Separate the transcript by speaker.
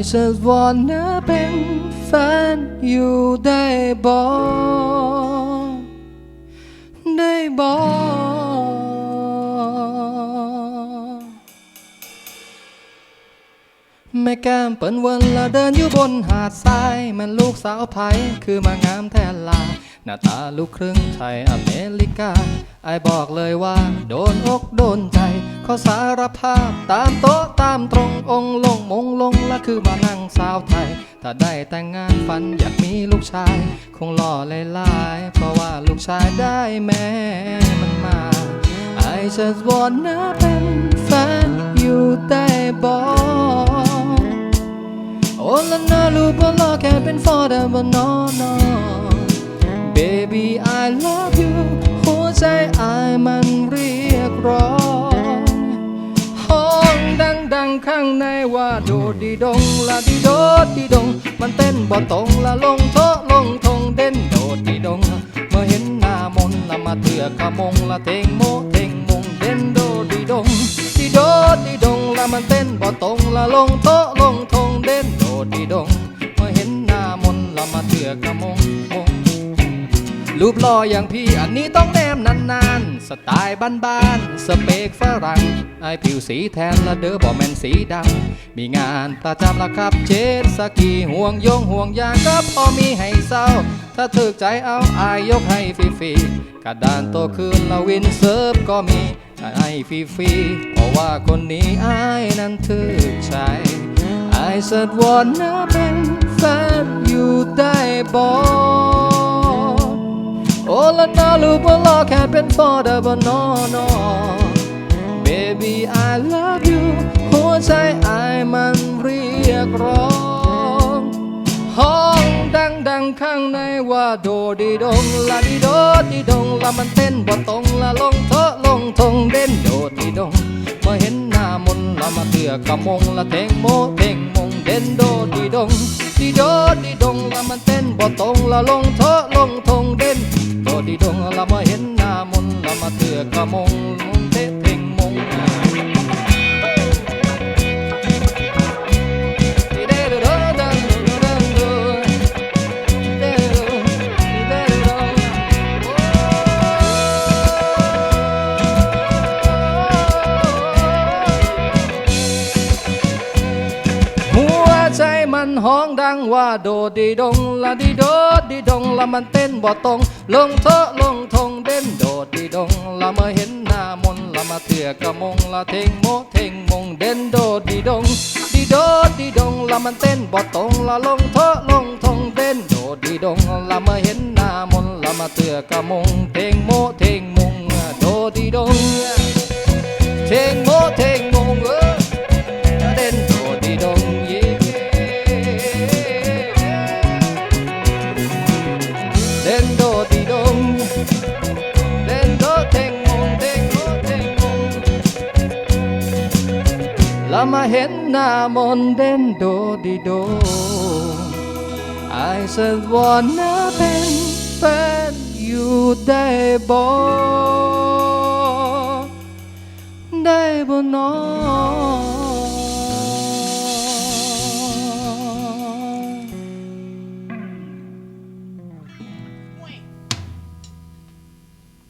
Speaker 1: just wanna เป็นแฟนอยู่ได้บอกได้บอกแม่แก้มเปิ้นวันละเดินอยู่บนหาดทรายมันลูกสาวไผคือมางามแทนลาหน้าตาลูกครึ่งไทยอเมริกาไอบอกเลยว่า โดนอกโดนใจ ขอสารภาพตามโต๊ะตามตรงองลงมงลงและคือมานั่งสาวไทย ถ้าได้แต่งงานฝันอยากมีลูกชาย คงหล่อหลายๆเพราะว่าลูกชายได้แม่มันมา I just wanna เป็นแฟนอยู่ได้บอกโอ้ละนาลูกบ่รอแค่เป็น for the but no no baby I love างในว่าโดดีดงละดีโดดีดง มันเต้นบ่ตรงละลงโทลงทงเด่นโดดีดง เมื่อเห็นหน้ามนละมาเถื่อขมงละเทงโมเทงมงเด่นโดดีดงดีโดดีดงละมันเต้นบ่ตรงละลงโทลงทงเด่นโดดีดง เมื่อเห็นหน้ามนละมาเถื่อขมง รูปหล่ออย่างพี่อันนี้ต้องแนมนานๆ สไตล์บ้านๆ สเปกฝรั่งไอผิวสีแทนละเด้อบ่แมนสีดำ มีงานประจำละครับเจ็ดสกีห่วงยงห่วงยางก็พอมีให้เศร้า ถ้าถึกใจเอาอายยกให้ฟรีๆกระดานโตคืนละวินเซิร์ฟก็มีให้ฟรีๆเพราะว่าคนนี้อายนั้นถึกใจ I said wanna เป็นแฟนอยู่ได้บอก อ้ละนาลูกว่ารอแค่เป็น for the but no no baby I love you หัวใจไอมันเรียกร้องห้องดังดังข้างในว่าโดดีดงละดีโดดีดงละมันเต้นบ่ตรงละลงเทอะลงทงเด่นโดดีดงเมื่อเห็นหน้ามนละมาเตือกะมงละเทงโมเทงมงเด่นโดดีดงดีโดดีดงละมันเต้นบ่ตรงละลงเทอะลงทงเด่น ดดีดงละมาเห็นหน้ามนละมาเตือกะมง ห้องดังว่าโดดีดงละดีโดดีดงละมันเต้นบ่ตรง ลงเทอะลงทงเด่นโดดีดงละเมื่อเห็นหน้ามนละมาเถื่อกกะมงละเทงโมเทงมงเด่นโดดีดงดีโดดีดงละมันเต้นบ่ตรงละลงเทอะลงทงเด่นโดดีดงละเมื่อเห็นหน้ามนละมาเถื่อกกะมงเทงโมเทง แล้วมาเห็นหน้ามนต์เด่นโดดดีดง I said wanna เป็นแฟนอยู่